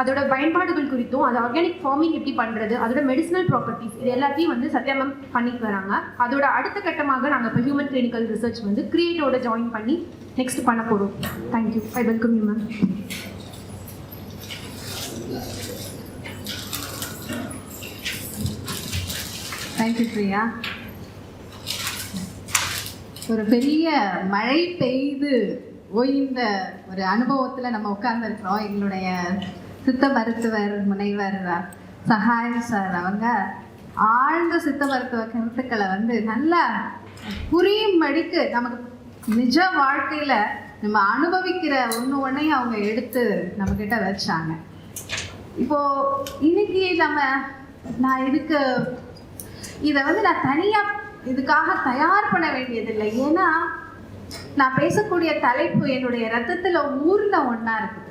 அதோட பயன்பாடுகள் குறித்தும் அது ஆர்கானிக் ஃபார்மிங் எப்படி பண்ணுறது அதோட மெடிசினல் ப்ராப்பர்ட்டிஸ் இது எல்லாத்தையும் வந்து சத்யா மேம் பண்ணிட்டு வராங்க. அதோட அடுத்த கட்டமாக நாங்கள் இப்போ ஹியூமன் கிளினிக்கல் ரிசர்ச் வந்து கிரியேட்டோட ஜாயின் பண்ணி நெக்ஸ்ட் பண்ண போகிறோம் thank you I welcome you ma'am thank you Priya ஒரு பெரிய மழை பெய்து ஓய்ந்த ஒரு அனுபவத்தில் நம்ம உட்கார்ந்துருக்கிறோம். எங்களுடைய சித்த மருத்துவர் முனைவர் சகாயம் சார் அவங்க ஆழ்ந்த சித்த மருத்துவ கருத்துக்களை வந்து நல்லா புரியும்படிக்கு நமக்கு நிஜ வாழ்க்கையில் நம்ம அனுபவிக்கிற ஒன்று ஒன்றையும் அவங்க எடுத்து நம்மக்கிட்ட வச்சாங்க. இப்போ இன்னைக்கு நம்ம நான் இதுக்கு இதை வந்து நான் தனியாக இதுக்காக தயார் பண்ண வேண்டியதில்லை. ஏன்னா நான் பேசக்கூடிய தலைப்பு என்னுடைய ரத்தத்தில் ஊர்ன ஒன்றா இருக்குது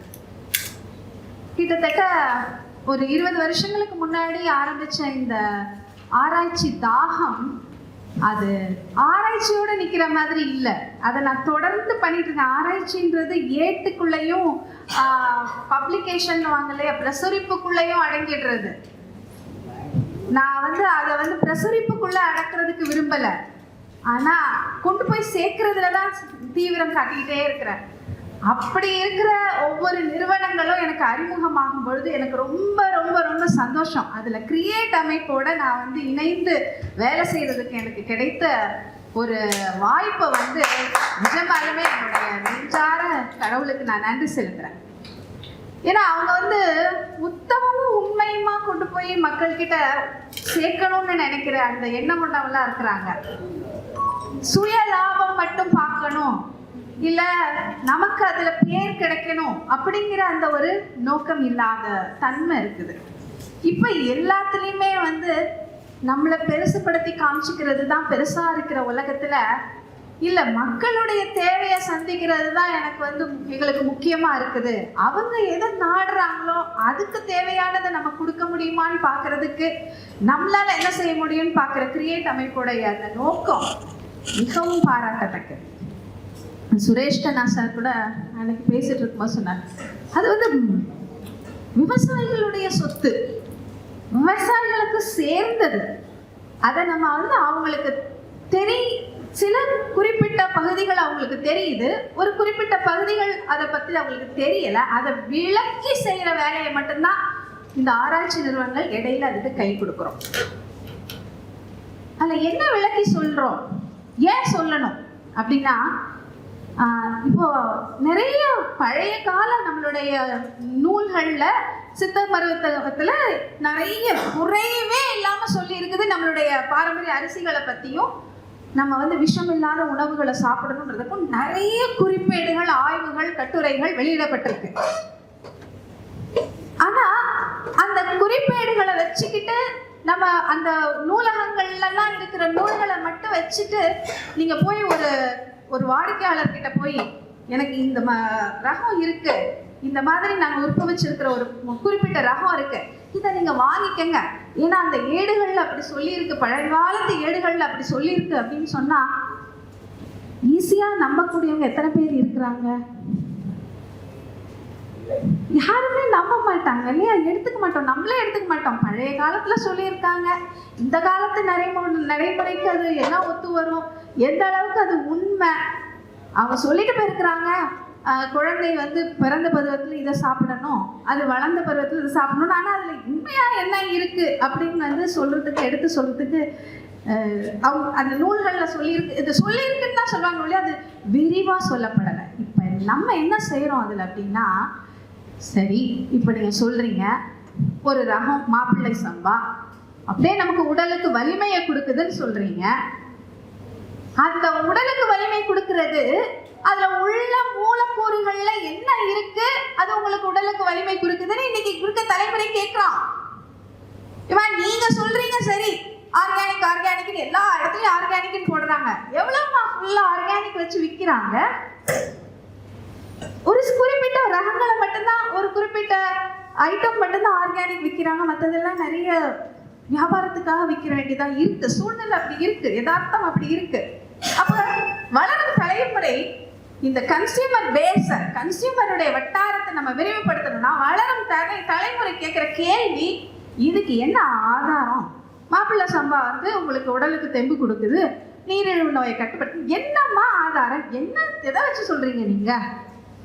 கிட்டத்தட்ட ஒரு இருபது வருஷங்களுக்கு முன்னாடி ஆரம்பிச்ச இந்த ஆராய்ச்சி தாகம் அது ஆராய்ச்சியோட நிக்கிற மாதிரி இல்லை. அதை நான் தொடர்ந்து பண்ணிட்டு இருக்கேன். ஆராய்ச்சின்றது ஏட்டுக்குள்ளேயும் பப்ளிகேஷன் வாங்கலையா பிரசுரிப்புக்குள்ளேயும் அடங்கிடுறது. நான் வந்து அதை வந்து பிரசுரிப்புக்குள்ள அடக்கிறதுக்கு விரும்பல. ஆனா கொண்டு போய் சேர்க்கறதுல தான் தீவிரம் காட்டிக்கிட்டே இருக்கிறேன். அப்படி இருக்கிற ஒவ்வொரு நிறுவனங்களும் எனக்கு அறிமுகமாகும் பொழுது எனக்கு ரொம்ப ரொம்ப ரொம்ப சந்தோஷம். அதுல கிரியேட் அமைப்போட நான் வந்து இணைந்து வேலை செய்யறதுக்கு எனக்கு கிடைத்த ஒரு வாய்ப்பை வந்து நிஜமாலுமே என்னுடைய நெஞ்சார கடவுளுக்கு நான் நன்றி செலுத்துறேன். ஏன்னா அவங்க வந்து உத்தமமும் உண்மையுமா கொண்டு போய் மக்கள்கிட்ட சேர்க்கணும்னு நினைக்கிற அந்த எண்ணம் கொண்டவங்களா இருக்கிறாங்க. சுய லாபம் மட்டும் பார்க்கணும். இல்ல நமக்கு அதுல பேர் கிடைக்கணும் அப்படிங்கிற அந்த ஒரு நோக்கம் இல்லாத தன்மை இருக்குது. இப்ப எல்லாத்துலயுமே வந்து நம்மளை பெருசுபடுத்தி காமிச்சிக்கிறது தான் பெருசா இருக்கிற உலகத்துல இல்ல மக்களுடைய தேவையை சந்திக்கிறது தான் எனக்கு வந்து எங்களுக்கு முக்கியமா இருக்குது. அவங்க எதை நாடுறாங்களோ அதுக்கு தேவையானதை நம்ம கொடுக்க முடியுமான்னு பார்க்கிறதுக்கு நம்மளால என்ன செய்ய முடியும்னு பார்க்குற கிரியேட் அமைப்புடைய அந்த நோக்கம் மிகவும் பாராட்டத்தக்கது. சுரேஷ் கண்ணா சார் கூட அன்னைக்கு பேசிட்டு இருக்கும்போது சொன்னார். அது வந்து விவசாயிகளுடைய சொத்து. விவசாயிகளுக்கு சேர்ந்தது. அதை நம்ம வந்து அவங்களுக்கு தெரி சில குறிப்பிட்ட பகுதிகள் அவங்களுக்கு தெரியுது. ஒரு குறிப்பிட்ட பகுதிகள் அதை பற்றி அவங்களுக்கு தெரியல. அதை விளக்கி செய்கிற வேலையை மட்டும்தான் இந்த ஆராய்ச்சி நிறுவனங்கள் இடையில அதுக்கு கை கொடுக்குறோம். அதில் என்ன விளக்கி சொல்கிறோம் ஏன் சொல்லணும்? அப்படின்னா இப்போ நிறைய பழைய கால நம்மளுடைய நூல்களில் சித்த மருத்துவத்தில் நிறைய குறையவே இல்லாமல் சொல்லி இருக்குது நம்மளுடைய பாரம்பரிய அரிசிகளை பற்றியும் நம்ம வந்து விஷம் இல்லாத உணவுகளை சாப்பிடணுன்றதுக்கும் நிறைய குறிப்பேடுகள் ஆய்வுகள் கட்டுரைகள் வெளியிடப்பட்டிருக்கு. ஆனா அந்த குறிப்பேடுகளை வச்சுக்கிட்டு நம்ம அந்த நூலகங்கள்லாம் இருக்கிற நூல்களை மட்டும் வச்சுட்டு நீங்க போய் ஒரு ஒரு வாடிக்கையாளர்கிட்ட போய் எனக்கு இந்த ம ரகம் இருக்கு. இந்த மாதிரி நாங்கள் உற்பவிச்சிருக்கிற ஒரு குறிப்பிட்ட ரகம் இருக்கு. இதை நீங்க வாங்கிக்கங்க. ஏன்னா அந்த ஏடுகள்ல அப்படி சொல்லியிருக்கு. பழங்காலத்து ஏடுகள்ல அப்படி சொல்லியிருக்கு அப்படின்னு சொன்னா ஈஸியா நம்பக்கூடியவங்க எத்தனை பேர் இருக்கிறாங்க? யாருமே நம்ப மாட்டாங்க இல்லையா? எடுத்துக்க மாட்டோம். நம்மளே எடுத்துக்க மாட்டோம். பழைய காலத்துல சொல்லியிருக்காங்க. இந்த காலத்து நடைமுறை நடைமுறைக்கு அது எல்லாம் ஒத்து வரும். எந்த அளவுக்கு அது உண்மை? அவங்க சொல்லிட்டு போயிருக்கிறாங்க. குழந்தை வந்து பிறந்த பருவத்தில் இதை சாப்பிடணும். அது வளர்ந்த பருவத்தில் இதை சாப்பிடணும் ஆனால் அதில் உண்மையாக என்ன இருக்குது அப்படின்னு வந்து சொல்கிறதுக்கு எடுத்து சொல்கிறதுக்கு அவங்க அந்த நூல்களில் சொல்லியிருக்கு. இது சொல்லியிருக்குன்னு தான் சொல்லுவாங்க ஒழிய அது விரிவாக சொல்லப்படலை. இப்போ நம்ம என்ன செய்கிறோம் அதில் அப்படின்னா சரி இப்போ நீங்கள் சொல்கிறீங்க ஒரு ரகம் மாப்பிள்ளை சம்பா. அப்படியே நமக்கு உடலுக்கு வலிமையை கொடுக்குதுன்னு சொல்கிறீங்க அந்த உடலுக்கு வலிமை கொடுக்கிறது. அதுல உள்ள மூலக்கூறுகள்ல என்ன இருக்கு? அது உங்களுக்கு உடலுக்கு வலிமை கொடுக்குதுன்னு இன்னைக்கு இருக்க தலைமுறை கேட்கிறான். இவன் நீங்க சொல்றீங்க சரி. ஆர்கானிக் ஆர்கானிக்னு எல்லா இடத்துலயும் ஆர்கானிக்னு போடுறாங்க. எவ்வளவுமா ஃபுல்லா ஆர்கானிக் வச்சு விற்கிறாங்க ஒரு குறிப்பிட்ட ரகங்களை மட்டும்தான் ஒரு குறிப்பிட்ட ஐட்டம் மட்டும்தான் ஆர்கானிக் விற்கிறாங்க மற்றதெல்லாம் நிறைய வியாபாரத்துக்காக விற்கிற வேண்டியதா இருக்கு. சூழ்நிலை அப்படி இருக்கு. யதார்த்தம் அப்படி இருக்கு. அப்ப வளரும் தலைமுறை இந்த கன்சியூமர் பேஸ கன்சியூமருடைய வட்டாரத்தை நம்ம விரிவுபடுத்தணும்னா வளரும் தலை தலைமுறை கேட்குற கேள்வி இதுக்கு என்ன ஆதாரம்? மாப்பிள்ளை சம்பா வந்து உங்களுக்கு உடலுக்கு தெம்பு கொடுக்குது நீரிழிவு நோயை கட்டுப்படுத்து என்னம்மா ஆதாரம்? என்ன எதை வச்சு சொல்கிறீங்க நீங்கள்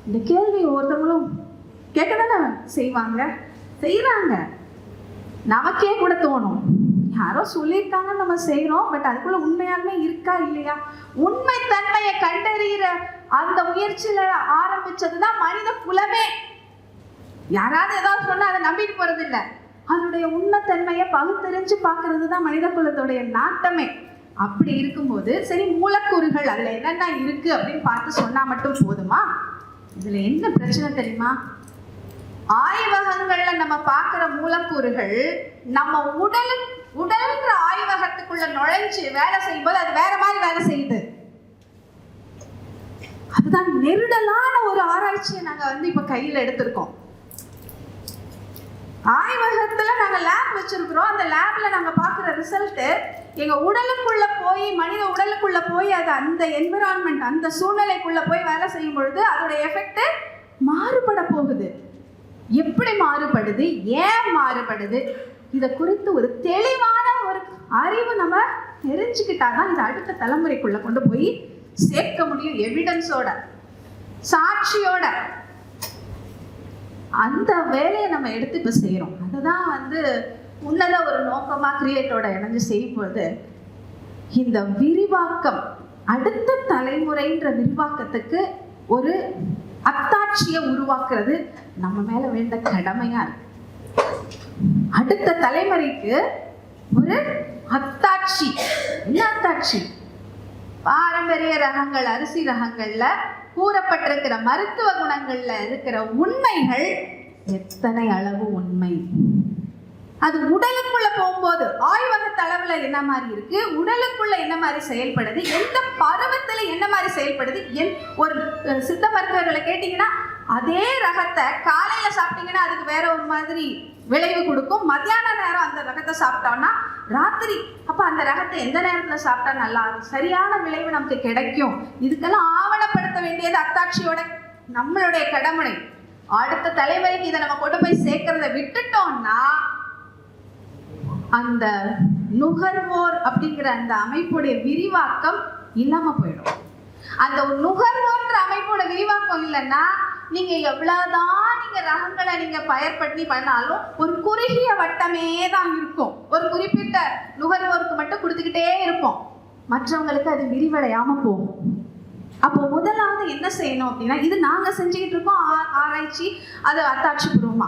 இந்த கேள்வி ஒருத்தவங்களும் கேட்க தானே செய்வாங்க. செய்கிறாங்க நமக்கே கூட தோணும். யாரோ சொல்லியிருக்காங்க நம்ம செய்கிறோம் பட் அதுக்குள்ள உண்மையாலுமே இருக்கா இல்லையா? உண்மை தன்மையை கண்டறிகிற அந்த முயற்சியில ஆரம்பிச்சது தான் மனித குலமே. யாராவது ஏதாவது சொன்னா அதை நம்பிட்டு போறது இல்லை அதனுடைய உண்மைத்தன்மையை பகுத்தறிஞ்சு பார்க்கறது தான் மனித குலத்துடைய நாட்டமே. அப்படி இருக்கும்போது சரி மூலக்கூறுகள் அதுல என்னென்ன இருக்கு அப்படின்னு பார்த்து சொன்னா மட்டும் போதுமா? இதுல என்ன பிரச்சனை தெரியுமா? ஆய்வகங்கள்ல நம்ம பார்க்குற மூலக்கூறுகள் நம்ம உடல் உடல்ன்ற ஆய்வகத்துக்குள்ள நுழைஞ்சு வேலை செய்யும்போது அது வேற மாதிரி வேலை செய்யுது. அதுதான் நெருடலான ஒரு ஆராய்ச்சியை நாங்க வந்து இப்ப கையில எடுத்திருக்கோம். ஆய்வகத்துல நாங்க லேப் வச்சிருக்கிறோம். அந்த லேப்ல நாங்க பார்க்குற ரிசல்ட் எங்க உடலுக்குள்ள போய் மனித உடலுக்குள்ள போய் அது அந்த என்விரான்மெண்ட் அந்த சூழ்நிலைக்குள்ள போய் வேலை செய்யும் பொழுது அதோட எஃபெக்ட் மாறுபட போகுது. எப்படி மாறுபடுது? ஏன் மாறுபடுது? இதை குறித்து ஒரு தெளிவான ஒரு அறிவு நம்ம தெரிஞ்சுக்கிட்டாதான் இதை அடுத்த தலைமுறைக்குள்ள கொண்டு போய் சேர்க்க முடியும் எவிடன்ஸோட சாட்சியோட. அந்த வேலையை நம்ம எடுத்து இப்போ செய்கிறோம் அதுதான் வந்து உன்னத ஒரு நோக்கமாக கிரியேட்டோட இணைஞ்சு செய்யும்போது இந்த விரிவாக்கம் அடுத்த தலைமுறைன்ற விரிவாக்கத்துக்கு ஒரு அத்தாட்சியை உருவாக்குறது நம்ம மேலே வேண்ட கடமையாக இருக்குது அடுத்த தலைமுறைக்கு ஒரு அத்தாட்சி. என்ன அத்தாட்சி? பாரம்பரிய ரகங்கள் அரிசி ரகங்கள்ல கூறப்பட்டிருக்கிற மருத்துவ குணங்கள்ல இருக்கிற உண்மைகள் எத்தனை அளவு உண்மை? அது உடலுக்குள்ள போகும்போது ஆய்வகத்து அளவுல என்ன மாதிரி இருக்கு? உடலுக்குள்ள என்ன மாதிரி செயல்படுது? எந்த பருவத்துல என்ன மாதிரி செயல்படுது? என் ஒரு சித்த மருத்துவர்களை கேட்டீங்கன்னா அதே ரகத்தை காலையில சாப்பிட்டீங்கன்னா அதுக்கு வேற ஒரு மாதிரி விளைவு கொடுக்கும். மத்தியான நேரம் அந்த ரகத்தை சாப்பிட்டோம்னா ராத்திரி. அப்ப அந்த ரகத்தை எந்த நேரத்துல சாப்பிட்டா நல்லா சரியான விளைவு நமக்கு கிடைக்கும். இதுக்கெல்லாம் ஆவணப்படுத்த வேண்டியது அத்தாட்சியோட நம்மளுடைய கடமை. அடுத்த தலைமுறைக்கு இதை நம்ம கொண்டு போய் சேர்க்கறத விட்டுட்டோம்னா அந்த நுகர்வோர் அப்படிங்கிற அந்த அமைப்புடைய விரிவாக்கம் இல்லாம போயிடும். அந்த ஒரு நுகர்வோர்ன்ற அமைப்போட விரிவாக்கம் இல்லைன்னா நீங்க எவ்வளவுதான் நீங்க ரகங்களை நீங்க பயர் பண்ணி பண்ணாலும் ஒரு குறுகிய வட்டமே தான் இருக்கும். ஒரு குறிப்பிட்ட நுகர்வோருக்கு மட்டும் கொடுத்துக்கிட்டே இருப்போம். மற்றவங்களுக்கு அது விரிவடையாம போகும். அப்போ முதலாவது என்ன செய்யணும் அப்படின்னா இது நாங்க செஞ்சுக்கிட்டு இருக்கோம் ஆ- ஆராய்ச்சி அது அத்தாட்சி பூர்வமா.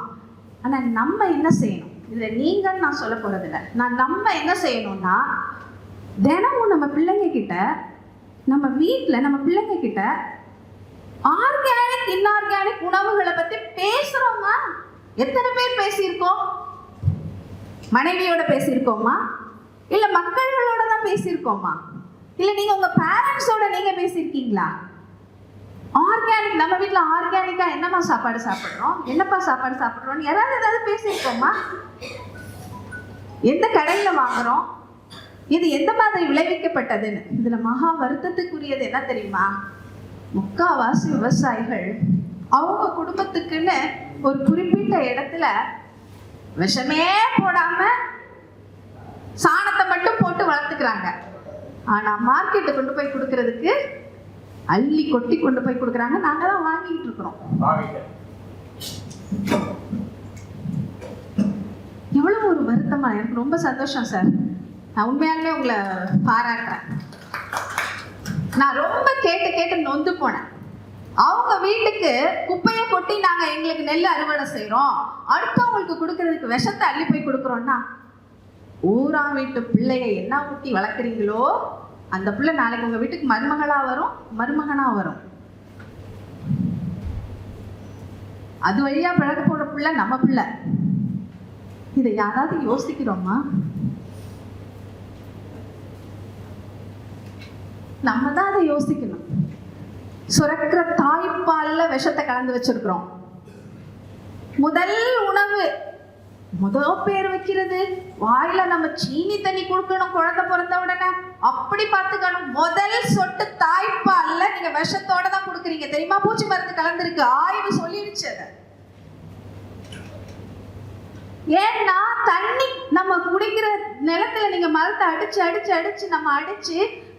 ஆனா நம்ம என்ன செய்யணும்? இதுல நீங்கன்னு நான் சொல்ல போறதில்ல. நான் நம்ம என்ன செய்யணும்னா தினமும் நம்ம பிள்ளைங்க கிட்ட நம்ம வீட்டில் நம்ம பிள்ளைங்க கிட்ட ஆர்கானிக் இன்ஆர்கானிக் உணவுகளை பத்தி பேசுறோமா எத்தனை பேர் பேசியிருக்கோம்? மனைவியோட பேசியிருக்கோமா இல்ல மக்கள்களோட தான் பேசியிருக்கோமா இல்ல நீங்க உங்க பேரண்ட்ஸோட நீங்க பேசியிருக்கீங்களா? ஆர்கானிக் நம்ம வீட்டில் ஆர்கானிக்கா என்னம்மா சாப்பாடு சாப்பிட்றோம்? என்னப்பா சாப்பாடு சாப்பிட்றோம்னு யாராவது ஏதாவது பேசியிருக்கோமா எந்த கடையில் வாங்குறோம்? இது எந்த மாதிரி விளைவிக்கப்பட்டதுன்னு? இதுல மகா வருத்தத்துக்குரியது என்ன தெரியுமா? முக்காவாசி விவசாயிகள் அவங்க குடும்பத்துக்குன்னு ஒரு குறிப்பிட்ட இடத்துல விஷமே போடாம சாணத்தை மட்டும் போட்டு வளர்த்துக்கிறாங்க. ஆனா மார்க்கெட்டை கொண்டு போய் கொடுக்கறதுக்கு அள்ளி கொட்டி கொண்டு போய் கொடுக்குறாங்க. நாங்க தான் வாங்கிட்டு இருக்கிறோம். எவ்வளவு ஒரு வருத்தமா எனக்கு ரொம்ப சந்தோஷம் சார். நான் உண்மையாலுமே உங்களை பாராட்டுறேன். நான் ரொம்ப கேட்டு கேட்டு நொந்து போனேன். அவங்க வீட்டுக்கு குப்பையை கொட்டி நாங்கள் எங்களுக்கு நெல் அறுவடை செய்கிறோம் அடுத்தவங்களுக்கு கொடுக்கறதுக்கு விஷத்தை அள்ளி போய் கொடுக்குறோன்னா ஊரா வீட்டு பிள்ளைய என்ன ஊட்டி வளர்க்குறீங்களோ அந்த பிள்ளை நாளைக்கு உங்கள் வீட்டுக்கு மருமகளாக வரும் மருமகனாக வரும். அது வழியாக பழக போடுற பிள்ளை நம்ம பிள்ளை. இதை யாராவது யோசிக்கிறோமா? நம்ம தான் அதை யோசிக்கணும். சுரக்கிற தாய்ப்பால்ல விஷத்தை கலந்து வச்சிருக்கிறோம். முதல் உணவு முதல் பேர் வைக்கிறது. வாயில நம்ம சீனி தண்ணி கொடுக்கணும் குழந்தை பிறந்த உடனே. அப்படி பார்த்துக்கணும். முதல் சொட்டு தாய்ப்பால்ல நீங்க விஷத்தோட தான் கொடுக்குறீங்க. தெரியுமா? பூச்சி மருந்து கலந்துருக்கு. ஆய்வு சொல்லிடுச்சு அதை. ஏன்னா தண்ணி நம்ம குடிக்கிற நிலத்துல நீங்க மரத்தை அடிச்சு அடிச்சு அடிச்சு நம்ம அடிச்சு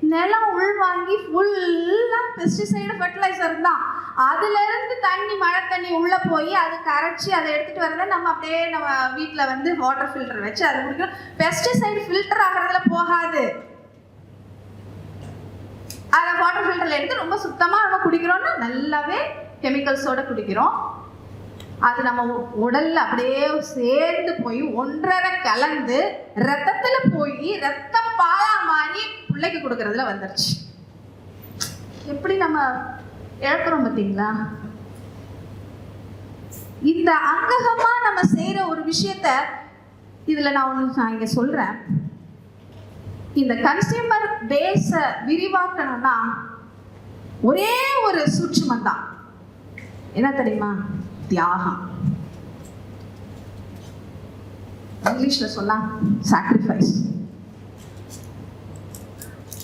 நிலம் உள்வாங்கி ஃபுல்லாக பெஸ்டிசைடு ஃபர்டிலைசர் தான். அதுலேருந்து தண்ணி மழை தண்ணி உள்ளே போய் அது கரைச்சி அதை எடுத்துகிட்டு வரத நம்ம அப்படியே நம்ம வீட்டில் வந்து வாட்டர் ஃபில்டர் வச்சு அதை குடிக்கிறோம். பெஸ்டிசைடு ஃபில்டர் ஆகிறதுல போகாது. அதை வாட்டர் ஃபில்டரில் எடுத்து ரொம்ப சுத்தமாக நம்ம குடிக்கிறோம்னா நல்லாவே கெமிக்கல்ஸோட குடிக்கிறோம். அது நம்ம உ- உடல்ல அப்படியே சேர்ந்து போய் ஒன்றரை கலந்து ரத்தத்துல போய் ரத்தம் பிள்ளைக்கு கொடுக்கறதுல வந்துருச்சு. எப்படி நம்ம இழக்கிறோம் பார்த்தீங்களா? இந்த அங்ககமா நம்ம செய்யற ஒரு விஷயத்த இதுல நான் ஒன்று நான் இங்க சொல்றேன். இந்த கன்சியூமர் பேஸ விரிவாக்கணும்னா ஒரே ஒரு சூட்சுமம் தான். என்ன தெரியுமா? தியாகம். இங்கிலீஷ்ல சொல்லலாம் சாக்ரிஃபைஸ்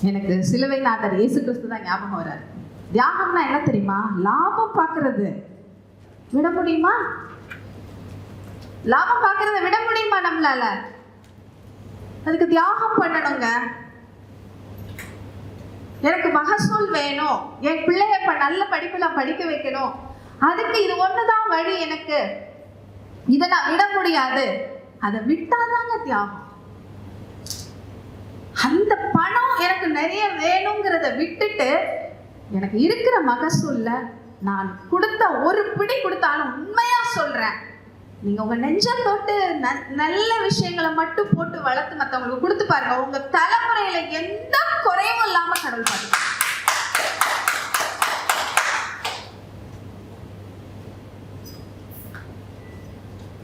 எனக்கு சிலுவை நாதர் இயேசு கிறிஸ்து தான் ஞாபகம் வராரு. தியாகம்னா என்ன தெரியுமா? லாபம் பார்க்கறது. விட முடியுமா? லாபம் பார்க்கறத விட முடியுமா நம்மளால? அதுக்கு தியாகம் பண்ணணுங்க. எனக்கு மகசூல் வேணும். என் பிள்ளைய இப்ப நல்ல படிப்புல படிக்க வைக்கணும். அதுக்கு இது ஒண்ணுதான் வழி எனக்கு. இதை நான் விட முடியாது. அதை விட்டாதாங்க தியாகம். அந்த எனக்கு நிறைய வேணுங்கிறத விட்டுட்டு எனக்கு இருக்கிற மகசூல்ல நான் கொடுத்த ஒரு பிடி கொடுத்தாலும் உண்மையா சொல்றேன். நீங்க உங்க நெஞ்சம் தொட்டு நல்ல விஷயங்களை மட்டும் போட்டு வளர்த்து மத்தவங்களுக்கு கொடுத்து பாருங்க. உங்க தலைமுறையில எந்த குறையும் இல்லாம கடவுள் பாருங்க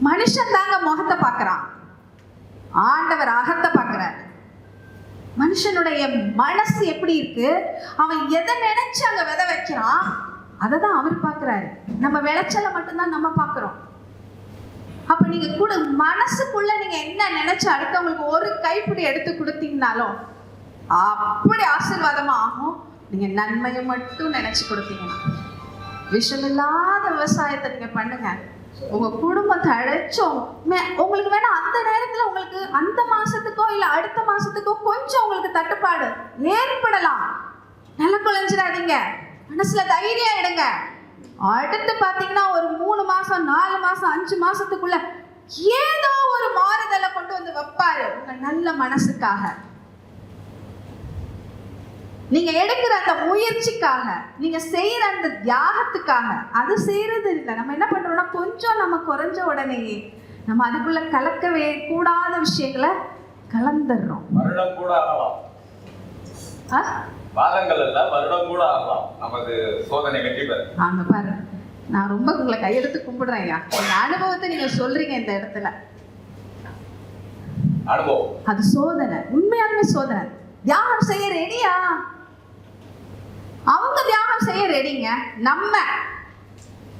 மனுஷன் தாங்க முகத்தை பார்க்கறான் ஆண்டவர் அகத்தை பார்க்கறாரு மனுஷனுடைய மனசு எப்படி இருக்கு? அவன் எதை நினைச்சு அங்க விதை வைக்கிறான்? அதை தான் அவர் பார்க்குறாரு நம்ம விளைச்சலை மட்டும்தான் நம்ம பார்க்குறோம் அப்ப நீங்க கூட மனசுக்குள்ள நீங்க என்ன நினைச்சு அடுத்தவங்களுக்கு ஒரு கைப்பிடி எடுத்து கொடுத்தீங்கனாலும் அப்படி ஆசீர்வாதமா ஆகும். நீங்க நன்மையை மட்டும் நினைச்சு கொடுத்தீங்கன்னா. விஷமில்லாத விவசாயத்தை நீங்க பண்ணுங்க. உங்க குடும்பத்தை அழைச்சோம். மே- உங்களுக்கு வேணா அந்த நேரத்துல உங்களுக்கு அந்த மாசத்துக்கோ இல்ல அடுத்த மாசத்துக்கோ கொஞ்சம் உங்களுக்கு தட்டுப்பாடு ஏற்படலாம். நல்லா குழஞ்சிடாதீங்க. மனசுல தைரியம் எடுங்க. அடுத்து பாத்தீங்கன்னா ஒரு மூணு மாசம் நாலு மாசம் அஞ்சு மாசத்துக்குள்ள ஏதோ ஒரு மாறுதலை கொண்டு வந்து வைப்பாரு. உங்க நல்ல மனசுக்காக. நீங்க எடுக்கிற அந்த முயற்சிக்காக நீங்க செய்யற அந்த தியாகத்துக்காக அது செய்யறது இல்லை. நம்ம என்ன பண்றோம்னா கொஞ்சம் நம்ம குறைஞ்ச உடனேயே நம்ம அதுக்குள்ள கலக்கவே கூடாத விஷயங்களை கலந்துடுறோம். வருடம் கூட ஆகலாம். ஆ? மாதங்கள் அல்ல வருடம் கூட ஆகலாம். நமது சோதனை வெற்றி பெற. ஆங்க பாரு நான் ரொம்ப உங்களை கையெடுத்து கும்பிடுறேன் ஐயா. உங்க அனுபவத்தை நீங்க சொல்றீங்க இந்த இடத்துல. அனுபவம். அது சோதனை. உண்மையாலுமே சோதனை. தியாகம் செய்ய ரெடியா அவங்க தியாகம் செய்ய ரெடிங்க நம்ம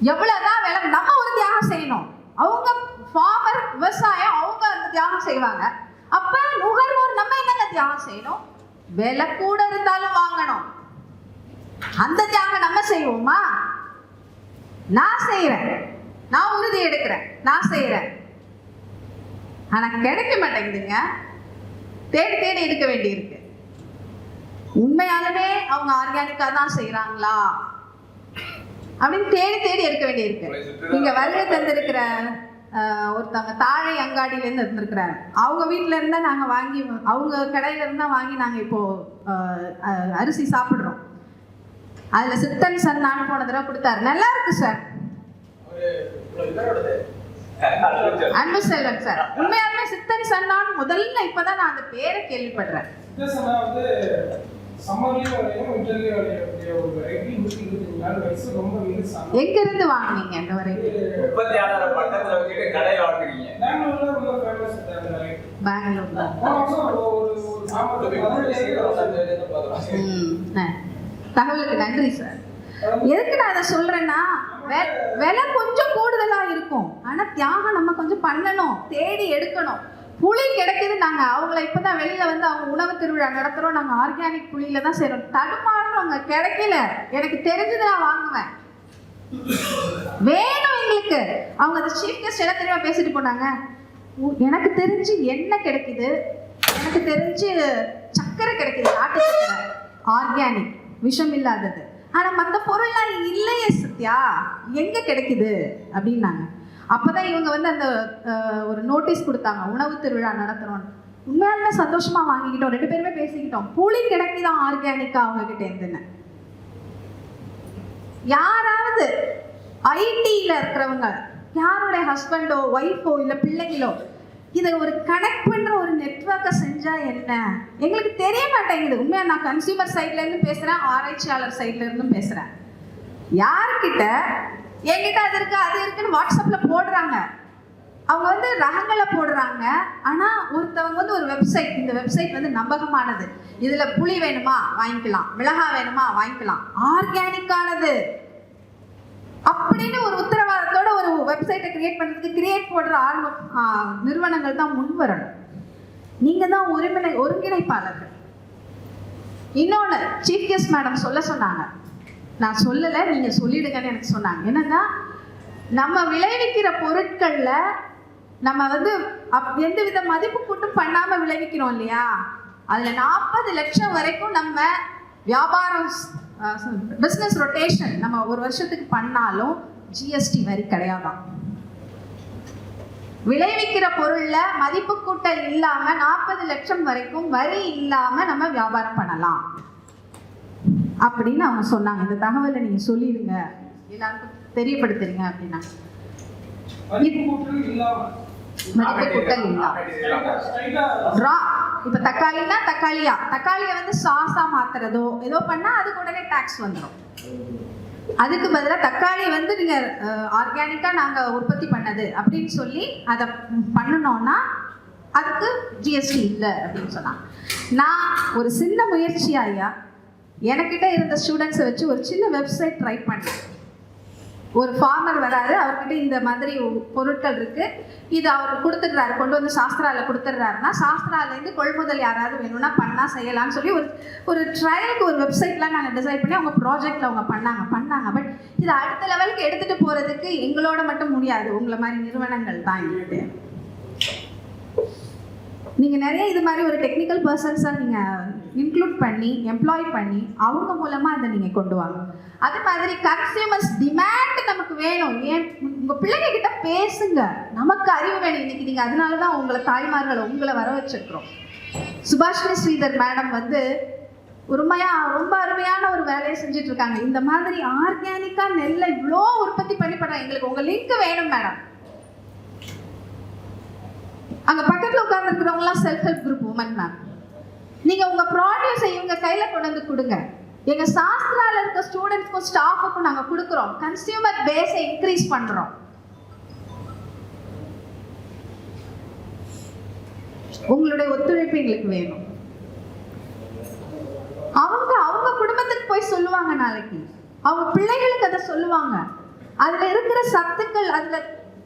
எவ்வளவுதான் விலை நம்ம ஒரு தியாகம் செய்யணும். அவங்க ஃபார்மர் விவசாயம் அவங்க அந்த தியாகம் செய்வாங்க. அப்ப நுகர்வோர் நம்ம என்னங்க தியாகம் செய்யணும்? விலை கூட இருந்தாலும் வாங்கணும். அந்த தியாகம் நம்ம செய்வோமா? நான் செய்யறேன். நான் உறுதி எடுக்கிறேன். நான் செய்யறேன். ஆனா கிடைக்க மாட்டேங்குதுங்க. தேடி தேடி எடுக்க வேண்டியிருக்கு. உண்மையாலுமே அவங்க ஆர்கானிக்கா தான் செய்யறாங்களா அப்படின்னு தேடி தேடி எடுக்க வேண்டியிருக்கு. நீங்க வருகை தந்திருக்கிற ஒருத்தவங்க தாழை அங்காடியில இருந்து அவங்க வீட்ல இருந்தா நாங்க வாங்கி அவங்க கடையில இருந்தா வாங்கி நாங்க இப்போ அரிசி சாப்பிடுறோம். அதுல சித்தன் சன்னான்னு போன தடவை கொடுத்தாரு. நல்லா இருக்கு சார் அன்பு செல்வன் சார் உண்மையாலுமே சித்தன் சன்னான் முதல்ல இப்பதான் நான் அந்த பேரை கேள்விப்படுறேன். சம்மர்லயும் விளையும் விண்டர்லயும் விளையக்கூடிய ஒரு வெரைட்டி வயசு ரொம்ப எங்க இருந்து வாங்குனீங்க இந்த வரைக்கும் உற்பத்தியாளரை பக்கத்துல வச்சுட்டு கடை வாங்குறீங்க. பெங்களூர்ல. ரொம்ப ஃபேமஸ் அந்த வெரைட்டி பெங்களூர்ல ஒரு ஒரு. தகவலுக்கு நன்றி சார் எதுக்கு நான் அதை சொல்றேன்னா விலை கொஞ்சம் கூடுதலா இருக்கும். ஆனா தியாகம் நம்ம கொஞ்சம் பண்ணணும். தேடி எடுக்கணும். புளி கிடைக்கிது நாங்க. அவங்கள இப்பதான் வெளியில வந்து அவங்க உணவு திருவிழா நடத்துறோம். நாங்க ஆர்கானிக் புளியில தான் செய்கிறோம் தடுமாறுறவங்க கிடைக்கல. எனக்கு தெரிஞ்சது நான் வாங்குவேன். வேணும் எங்களுக்கு. அவங்க அந்த சீஃப் கெஸ்ட் என்ன தெரியுமா பேசிட்டு போனாங்க. உ- எனக்கு தெரிஞ்சு என்ன கிடைக்குது? எனக்கு தெரிஞ்சு சக்கரை கிடைக்குது. நாட்டு சக்கரை. ஆர்கானிக் விஷம் இல்லாதது. ஆனா மற்ற பொருள்லாம் இல்லையே சத்யா. எங்க கிடைக்குது? அப்படின்னாங்க. அப்பதான் இவங்க வந்து அந்த ஒரு நோட்டீஸ் கொடுத்தாங்க. உணவு திருவிழா நடத்துகிறோன்னு உண்மையாலுமே சந்தோஷமா வாங்கிக்கிட்டோம். ரெண்டு பேருமே பேசிக்கிட்டோம். புளி கிடைக்குதான் ஆர்கானிக்கா அவங்க கிட்ட இருந்துன்னு. யாராவது ஐடியில் இருக்கிறவங்க யாருடைய ஹஸ்பண்டோ ஒய்ஃபோ இல்லை பிள்ளைங்களோ இதை ஒரு கனெக்ட் பண்ணுற ஒரு நெட்ஒர்க்கை செஞ்சால் என்ன? எங்களுக்கு தெரிய மாட்டேங்குது. உண்மையாக நான் கன்சியூமர் சைட்லேருந்து பேசுகிறேன் ஆராய்ச்சியாளர் சைட்லேருந்தும் பேசுகிறேன் யார்கிட்ட என்கிட்ட அது இருக்கு அது இருக்குன்னு வாட்ஸ்அப்பில் போடுறாங்க. அவங்க வந்து ரகங்களை போடுறாங்க. ஆனால் ஒருத்தவங்க வந்து ஒரு வெப்சைட் இந்த வெப்சைட் வந்து நம்பகமானது. இதில் புளி வேணுமா? வாங்கிக்கலாம். மிளகா வேணுமா? வாங்கிக்கலாம். ஆர்கானிக்கானது அப்படின்னு ஒரு உத்தரவாதத்தோட ஒரு வெப்சைட்டை கிரியேட் பண்ணுறதுக்கு கிரியேட் போடுற ஆரம்ப நிறுவனங்கள் தான் முன் வரணும் நீங்கள் தான் ஒருங்கிணை ஒருங்கிணைப்பாளர்கள். இன்னொன்று சீஃப் கெஸ்ட் மேடம் சொல்ல சொன்னாங்க. நான் சொல்லலை நீங்கள் சொல்லிடுங்கன்னு எனக்கு சொன்னாங்க. என்னன்னா நம்ம விளைவிக்கிற பொருட்களில் நம்ம வந்து அப் எந்த வித மதிப்பு கூட்டும் பண்ணாமல் விளைவிக்கிறோம் இல்லையா? அதில் நாற்பது லட்சம் வரைக்கும் நம்ம வியாபாரம் பிஸ்னஸ் ரொட்டேஷன் நம்ம ஒரு வருஷத்துக்கு பண்ணாலும் ஜிஎஸ்டி வரி கிடையாதான் விளைவிக்கிற பொருள்ல மதிப்பு கூட்டல் இல்லாம நாற்பது லட்சம் வரைக்கும் வரி இல்லாம நம்ம வியாபாரம் பண்ணலாம். அப்படின்னு அவங்க சொன்னாங்க. இந்த தகவலை நீங்க சொல்லிடுங்க. எல்லாருக்கும் தெரியப்படுத்துறீங்க அப்படின்னா. இப்ப தக்காளினா தக்காளியா? தக்காளியை வந்து சாஸா மாத்துறதோ ஏதோ பண்ணா அதுக்கு உடனே டாக்ஸ் வந்துடும் அதுக்கு பதிலாக தக்காளி வந்து நீங்க ஆர்கானிக்கா நாங்க உற்பத்தி பண்ணது அப்படின்னு சொல்லி அதை பண்ணணும்னா அதுக்கு ஜிஎஸ்டி இல்லை அப்படின்னு சொன்னாங்க. நான் ஒரு சின்ன முயற்சி ஐயா எனக்கிட்ட இருந்த ஸ்டூடெண்ட்ஸை வச்சு ஒரு சின்ன வெப்சைட் ட்ரை பண்ணேன். ஒரு ஃபார்மர் வராரு அவர்கிட்ட இந்த மாதிரி பொருட்கள் இருக்கு. இது அவர் கொடுத்துடுறாரு கொண்டு வந்து சாஸ்திரால கொடுத்துட்றாருன்னா சாஸ்திராலேருந்து கொள்முதல் யாராவது வேணும்னா பண்ணா செய்யலாம்னு சொல்லி ஒரு ஒரு ட்ரையலுக்கு ஒரு வெப்சைட்லாம் நாங்கள் டிசைட் பண்ணி அவங்க ப்ராஜெக்டில் அவங்க பண்ணாங்க பண்ணாங்க. பட் இது அடுத்த லெவலுக்கு எடுத்துகிட்டு போகிறதுக்கு எங்களோட மட்டும் முடியாது. உங்களை மாதிரி நிறுவனங்கள் தான் எங்களுடைய நீங்கள் நிறைய இது மாதிரி ஒரு டெக்னிக்கல் பர்சன்ஸாக நீங்கள் இன்க்ளூட் பண்ணி எம்ப்ளாய் பண்ணி அவங்க மூலமாக அதை நீங்கள் கொண்டு வாங்க. அது மாதிரி கன்சியூமர்ஸ் டிமாண்ட் நமக்கு வேணும். ஏன்? உங்கள் பிள்ளைங்க கிட்ட பேசுங்க. நமக்கு அறிவு வேணும். இன்னைக்கு நீங்கள் அதனால தான் உங்களை தாய்மார்களை உங்களை வர வச்சிருக்கிறோம். சுபாஷினி ஸ்ரீதர் மேடம் வந்து உண்மையா ரொம்ப அருமையான ஒரு வேலையை செஞ்சுட்டு இருக்காங்க. இந்த மாதிரி ஆர்கானிக்கா நெல்லை இவ்வளோ உற்பத்தி பண்ணி பண்றாங்க எங்களுக்கு உங்க லிங்க் வேணும் மேடம் அங்க பக்கத்துல உட்கார்ந்து இருக்கிறவங்களாம் self help group women ma'am நீங்க உங்க ப்ராடியூஸை இவங்க கையில கொண்டு வந்து கொடுங்க. எங்க சாஸ்திரால இருக்க ஸ்டூடெண்ட்ஸ்க்கும் ஸ்டாஃபுக்கும் நாங்க கொடுக்குறோம். கன்சியூமர் பேஸை இன்க்ரீஸ் பண்றோம். உங்களுடைய ஒத்துழைப்பு எங்களுக்கு வேணும். அவங்க அவங்க குடும்பத்துக்கு போய் சொல்லுவாங்க நாளைக்கு. அவங்க பிள்ளைகளுக்கு அதை சொல்லுவாங்க. அதுல இருக்கிற சத்துக்கள் அதுல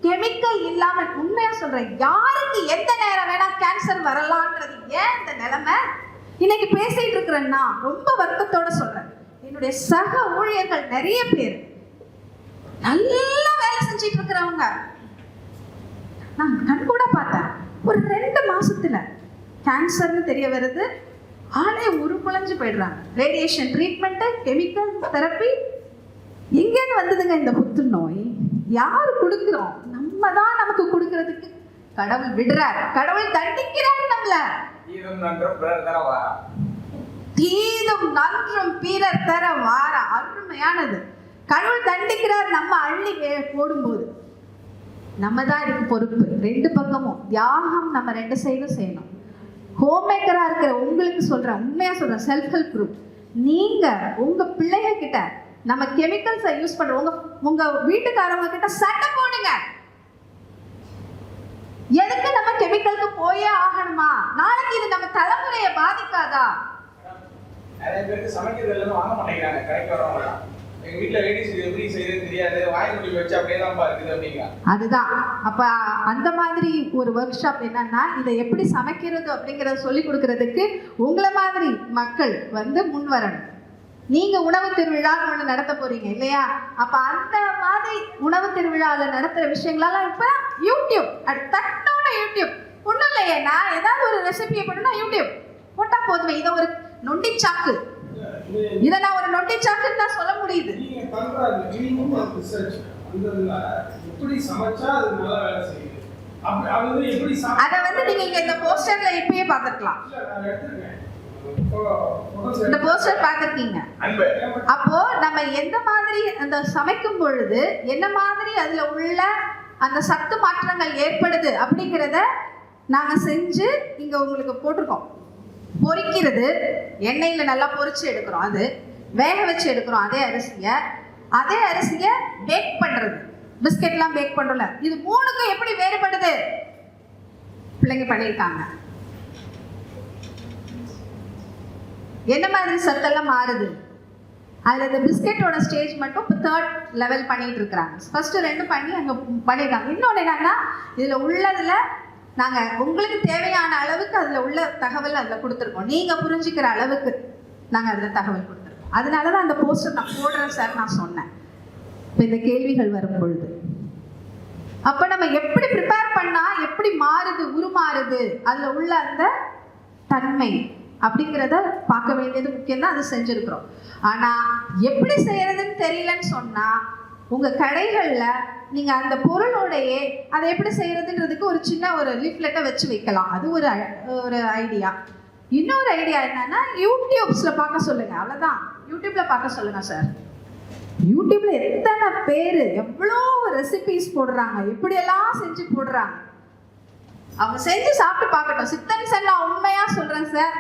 கெமிக்கல் இல்லாம உண்மையா சொல்றேன். யாருக்கு எந்த நேரம் வேணா கேன்சர் வரலான்றது ஏன் இந்த நிலைமை? இன்னைக்கு பேசிட்டு இருக்கிறேன்னா ரொம்ப வருத்தத்தோட சொல்றேன். என்னுடைய சக ஊழியர்கள் நிறைய பேர் நல்லா வேலை செஞ்சிட்டு இருக்கிறவங்க. நான் கண் கூட பார்த்தேன். ஒரு ரெண்டு மாசத்துல கேன்சர்னு தெரிய வருது. ஆளே உருக்குலைஞ்சு போயிடுறாங்க. ரேடியேஷன் ட்ரீட்மெண்ட்டு கெமிக்கல் தெரப்பி எங்கேன்னு வந்ததுங்க இந்த புத்துநோய் யார் கொடுக்குறோம்? நம்ம தான் நமக்கு கொடுக்கறதுக்கு கடவுள் விடுறார். கடவுள் தண்டிக்கிறார் நம்மள. தீதும் நன்றும் பிறர் தர வாரா தீதும் நன்றும் பிறர் தர வார அருமையானது. கடவுள் தண்டிக்கிறார் நம்ம அள்ளி போடும்போது. நம்ம தான் இதுக்கு பொறுப்பு. ரெண்டு பக்கமும். தியாகம் நம்ம ரெண்டு சைடும் செய்யணும். ஹோம் மேக்கராக இருக்கிற உங்களுக்கு சொல்கிறேன் உண்மையாக சொல்கிறேன் செல்ஃப் ஹெல்ப் குரூப் நீங்கள் உங்கள் பிள்ளைங்க கிட்ட நம்ம கெமிக்கல்ஸை யூஸ் பண்ணுற உங்கள் உங்கள் வீட்டுக்காரவங்க கிட்ட சண்டை போடுங்க. எதுக்கு நம்ம கெமிக்கலுக்கு போயே ஆகணுமா? நாளைக்கு இது நம்ம தலைமுறையை பாதிக்காதா? நிறைய பேருக்கு சமைக்கிறது எல்லாமே வாங்க மாட்டேங்கிறாங்க கடைக்கு வரவங்க எங்க வீட்ல லேடிஸ் எப்படி செய்யறது தெரியாது. வாங்கி கொண்டு வச்சு அப்படியே தான் இருக்குது அப்படிங்க. அதுதான். அப்ப அந்த மாதிரி ஒரு ஒர்க் ஷாப் என்னன்னா இதை எப்படி சமைக்கிறது அப்படிங்கறத சொல்லி கொடுக்கறதுக்கு உங்களை மாதிரி மக்கள் வந்து முன் வரணும் நீங்க உணவு திருவிழான்னு ஒண்ணு நடத்த போறீங்க இல்லையா? அப்ப அந்த மாதிரி உணவு திருவிழால நடத்துற விஷயங்களெல்லாம் இப்ப யூடியூப் அது தட்டோட யூடியூப். ஒண்ணும் இல்லையே நான் ஏதாவது ஒரு ரெசிபியை பண்ணா யூடியூப். போட்டா போதுமே இதை ஒரு நொண்டி சாக்கு இதை நான் ஒரு நொண்டி சாக்குன்னு தான் சொல்ல முடியுது. அது வந்து நீங்க இந்த போஸ்டர்ல இப்பயே பார்த்துக்கலாம் இந்த போஸ்டர் பார்த்துருக்கீங்க. அப்போ நம்ம எந்த மாதிரி அந்த சமைக்கும் பொழுது என்ன மாதிரி அதுல உள்ள அந்த சத்து மாற்றங்கள் ஏற்படுது அப்படிங்கிறத நாங்க செஞ்சு இங்க உங்களுக்கு போட்டிருக்கோம். பொரிக்கிறது எண்ணெயில நல்லா பொரிச்சு எடுக்கிறோம் அது. வேக வச்சு எடுக்கிறோம் அதே அரிசியை. அதே அரிசியை பேக் பண்றது. பிஸ்கெட்லாம் பேக் பண்றோம்ல. இது மூணுக்கும் எப்படி வேறுபடுது? பிள்ளைங்க பண்ணியிருக்காங்க. என்ன மாதிரி சத்தெல்லாம் மாறுது? அதில் இந்த பிஸ்கெட்டோட ஸ்டேஜ் மட்டும் இப்போ தேர்ட் லெவல் பண்ணிட்டு இருக்கிறாங்க. ஃபர்ஸ்ட் ரெண்டு பண்ணி அங்கே பண்ணியிருக்காங்க இன்னொன்று என்னன்னா இதில் உள்ளதில் நாங்கள் உங்களுக்கு தேவையான அளவுக்கு அதில் உள்ள தகவல் அதில் கொடுத்துருக்கோம். நீங்கள் புரிஞ்சுக்கிற அளவுக்கு நாங்கள் அதில் தகவல் கொடுத்துருக்கோம். அதனால தான் அந்த போஸ்டர் நான் போடுறேன் சார் நான் சொன்னேன். இப்போ இந்த கேள்விகள் வரும் பொழுது அப்போ நம்ம எப்படி ப்ரிப்பேர் பண்ணால் எப்படி மாறுது உருமாறுது அதில் உள்ள அந்த தன்மை? அப்படிங்கிறத பார்க்க வேண்டியது முக்கியம் தான் அது செஞ்சுருக்குறோம். ஆனால் எப்படி செய்யறதுன்னு தெரியலன்னு சொன்னால் உங்கள் கடைகளில் நீங்கள் அந்த பொருளோடையே அதை எப்படி செய்யறதுன்றதுக்கு ஒரு சின்ன ஒரு லீஃப்லெட்டை வச்சு வைக்கலாம். அது ஒரு ஒரு ஐடியா இன்னொரு ஐடியா என்னன்னா யூடியூப்ஸில் பார்க்க சொல்லுங்கள் அவ்வளோதான் யூடியூப்பில் பார்க்க சொல்லுங்கள் சார் யூடியூப்ல எத்தனை பேர் எவ்வளோ ரெசிபிஸ் போடுறாங்க எப்படியெல்லாம் செஞ்சு போடுறாங்க. அவங்க செஞ்சு சாப்பிட்டு பார்க்கட்டும். சித்தன் சார் நான் உண்மையாக சொல்கிறேன் சார்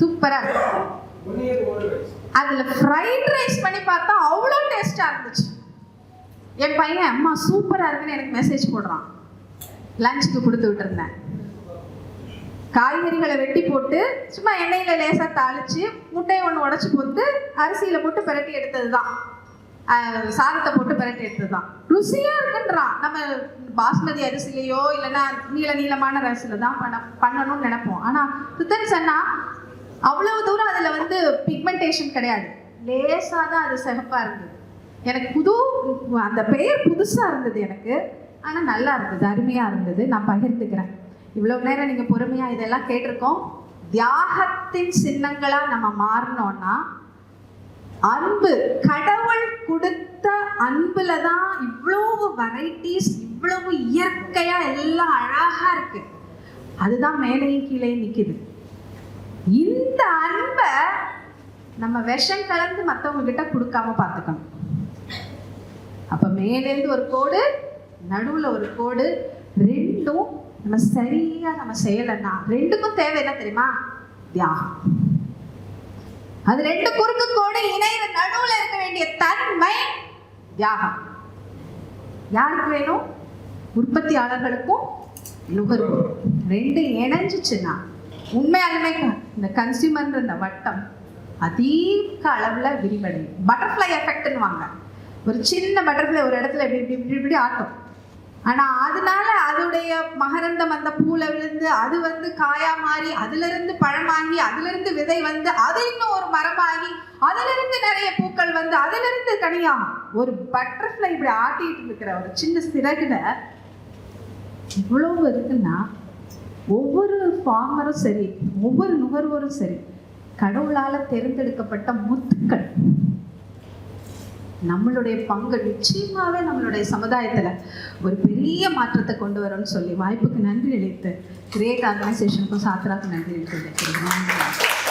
சூப்பரா. அதுல ஃப்ரைட் ரைஸ் பண்ணி பார்த்தா அவ்வளோ டேஸ்டா இருந்துச்சு. என் பையன் அம்மா சூப்பரா இருக்குன்னு எனக்கு மெசேஜ் போடுறான். லஞ்சுக்கு கொடுத்து விட்டுருந்தேன். காய்கறிகளை வெட்டி போட்டு சும்மா எண்ணெயில லேசா தாளிச்சு முட்டையை ஒன்று உடச்சி போட்டு அரிசியில போட்டு பிரட்டி எடுத்தது தான் சாதத்தை போட்டு பிரட்டி எடுத்தது தான் ருசியா இருக்குன்றான். நம்ம பாஸ்மதி அரிசிலையோ இல்லைன்னா நீள நீளமான அரிசியில தான் பண்ண பண்ணணும்னு நினைப்போம். ஆனா சுத்தன் சொன்னா அவ்வளவு தூரம் அதுல வந்து பிக்மெண்டேஷன் கிடையாது. லேசா தான் அது சிகப்பா இருந்தது. எனக்கு புது அந்த பெயர் புதுசா இருந்தது எனக்கு. ஆனா நல்லா இருந்தது அருமையா இருந்தது. நான் பகிர்ந்துக்கிறேன். இவ்வளவு நேரம் நீங்க பொறுமையா இதெல்லாம் கேட்டிருக்கோம். தியாகத்தின் சின்னங்களா நம்ம மாறினோம்னா அன்பு கடவுள் கொடுத்த அன்புல தான் இவ்வளவு வெரைட்டிஸ் இவ்வளவு இயற்கையா எல்லாம் அழகா இருக்கு. அதுதான் மேலேயும் கீழே நிற்கிது இந்த அன்பை நம்ம விஷம் கலந்து மற்றவங்க கிட்ட கொடுக்காம பார்த்துக்கணும். அப்ப மேலேருந்து ஒரு கோடு நடுவுல ஒரு கோடு ரெண்டும் நம்ம சரியா நம்ம செய்யலைன்னா ரெண்டுக்கும் தேவை என்ன தெரியுமா? தியாகம். அது ரெண்டு குறுக்கு கோடு இணையிற நடுவுல இருக்க வேண்டிய தன்மை தியாகம். யாருக்கு வேணும்? உற்பத்தியாளர்களுக்கும் நுகர்வோர் ரெண்டு இணைஞ்சிச்சுன்னா உண்மையாலுமே இந்த கன்சியூமர்ன்ற இந்த வட்டம் அதிக அளவில் விரிவடையும். பட்டர்ஃப்ளை எஃபெக்ட்னு வாங்க ஒரு சின்ன பட்டர்ஃப்ளை ஒரு இடத்துல இப்படி இப்படி இப்படி இப்படி ஆட்டும். ஆனால் அதனால அதோடைய மகரந்தம் அந்த பூவில் விழுந்து அது வந்து காயா மாறி அதுலேருந்து பழமாகி அதுலேருந்து விதை வந்து அது இன்னும் ஒரு மரமாகி அதுலேருந்து நிறைய பூக்கள் வந்து அதுலேருந்து கனியாகும் ஒரு பட்டர்ஃப்ளை இப்படி ஆட்டிட்டு இருக்கிற ஒரு சின்ன சிறகுல இவ்வளவு இருக்குன்னா ஒவ்வொரு ஃபார்மரும் சரி ஒவ்வொரு நுகர்வோரும் சரி கடவுளால் தேர்ந்தெடுக்கப்பட்ட முத்துக்கள் நம்மளுடைய பங்கு நிச்சயமாகவே நம்மளுடைய சமுதாயத்தில் ஒரு பெரிய மாற்றத்தை கொண்டு வரும்னு சொல்லி வாய்ப்புக்கு நன்றி அளித்து கிரேட் ஆர்கனைசேஷனுக்கும் சாத்ராக்கு நன்றி அளித்து